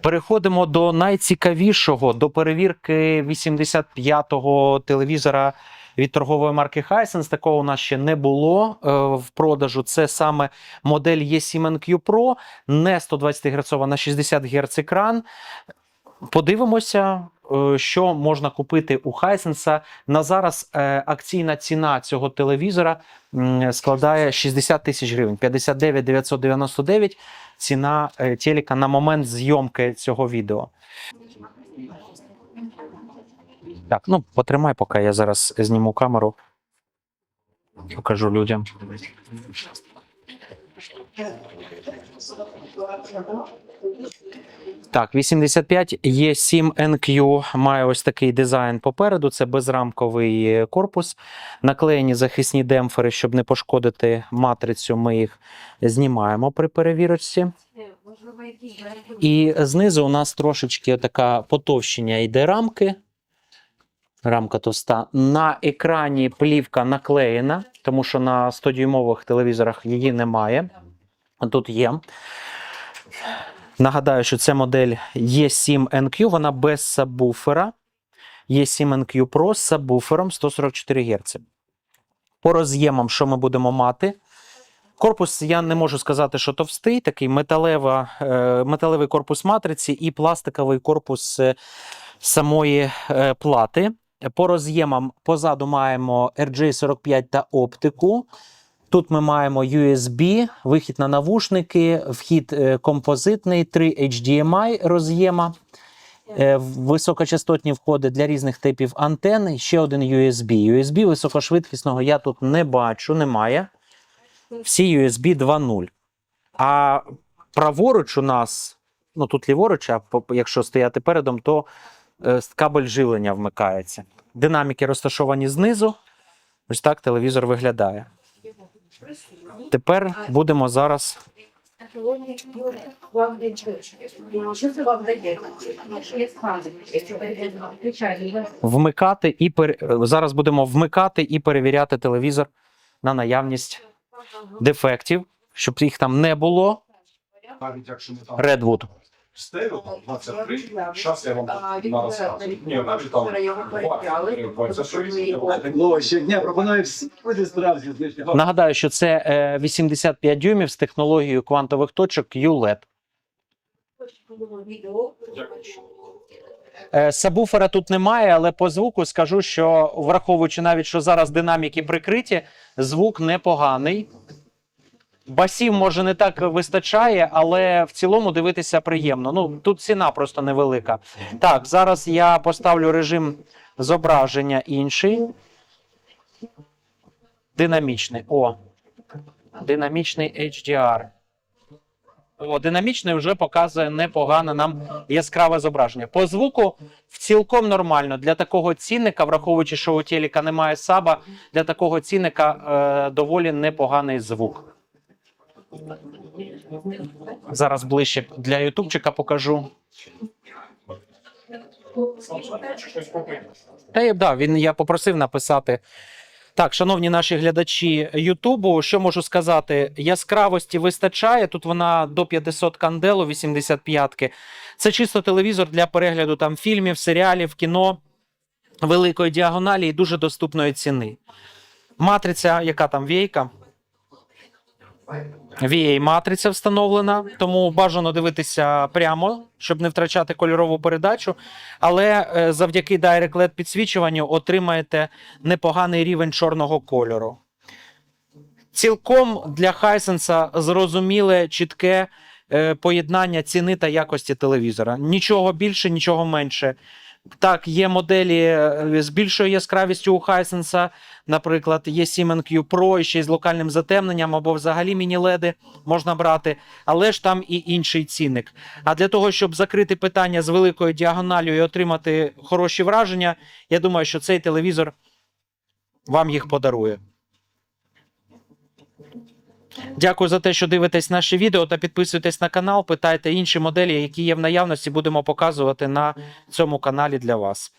Переходимо до найцікавішого, до перевірки 85-го телевізора від торгової марки Hisense. Такого у нас ще не було е, в продажу. Це саме модель E7NQ Pro, не 120 Гц на 60 Гц екран. Подивимося, що можна купити у Hisense. На зараз е, акційна ціна цього телевізора складає 60 тисяч гривень, 59 999 ціна е, телека на момент зйомки цього відео. Так, ну потримай, поки я зараз зніму камеру. Покажу людям. Так, 85 є 7 NQ, має ось такий дизайн попереду. Це безрамковий корпус. Наклеєні захисні демпфери, щоб не пошкодити матрицю. Ми їх знімаємо при перевірочці. І знизу у нас трошечки така потовщення йде рамки. Рамка товста. На екрані плівка наклеєна, тому що на 100-дюймових телевізорах її немає. Тут є. Нагадаю, що це модель E7NQ, вона без сабвуфера. E7NQ Pro з сабвуфером 144 Гц. По роз'ємам, що ми будемо мати? Корпус я не можу сказати, що товстий, такий металева, е, металевий корпус матриці і пластиковий корпус е, самої е, плати. По роз'ємам позаду маємо RJ45 та оптику. Тут ми маємо USB, вихід на навушники, вхід е, композитний, 3 HDMI роз'єма, е, високочастотні входи для різних типів антен, і ще один USB. USB високошвидкісного я тут не бачу, немає. Всі USB 2.0. А праворуч у нас, ну тут ліворуч, а якщо стояти передом, то кабель живлення вмикається. Динаміки розташовані знизу. Ось так телевізор виглядає. Тепер будемо зараз. Вмикати і пер... зараз будемо вмикати і перевіряти телевізор на наявність дефектів, щоб їх там не було. Redwood. Там 23, зараз я вам А, він зараз. навіть Ні, навіть там вчора його перевіряли. 23, щодня пропоную всі види знижки. Нагадаю, що це е, 85 дюймів з технологією квантових точок QLED. Е, Сабвуфера тут немає, але по звуку скажу, що враховуючи навіть, що зараз динаміки прикриті, звук непоганий. Басів, може, не так вистачає, але в цілому дивитися приємно. Ну, тут ціна просто невелика. Так, зараз я поставлю режим зображення інший. Динамічний. О. Динамічний HDR. О, динамічний вже показує непогане нам яскраве зображення. По звуку цілком нормально. Для такого цінника, враховуючи, що у телека немає саба, для такого цінника е, доволі непоганий звук. Зараз ближче для ютубчика покажу. Та я, да, він я попросив написати. Так, шановні наші глядачі Ютубу, що можу сказати? Яскравості вистачає. Тут вона до 500 канделу 85-ки. Це чисто телевізор для перегляду там фільмів, серіалів, кіно великої діагоналі і дуже доступної ціни. Матриця, яка там війка? VA матриця встановлена, тому бажано дивитися прямо, щоб не втрачати кольорову передачу. Але е, завдяки Direct LED підсвічуванню отримаєте непоганий рівень чорного кольору. Цілком для Hisense зрозуміле чітке е, поєднання ціни та якості телевізора. Нічого більше, нічого менше. Так, є моделі е, з більшою яскравістю у Hisense, наприклад, є Siemens Pro і ще з локальним затемненням або взагалі міні-леди можна брати, але ж там і інший цінник. А для того, щоб закрити питання з великою діагоналю і отримати хороші враження, я думаю, що цей телевізор вам їх подарує. Дякую за те, що дивитесь наші відео та підписуйтесь на канал. Питайте інші моделі, які є в наявності, будемо показувати на цьому каналі для вас.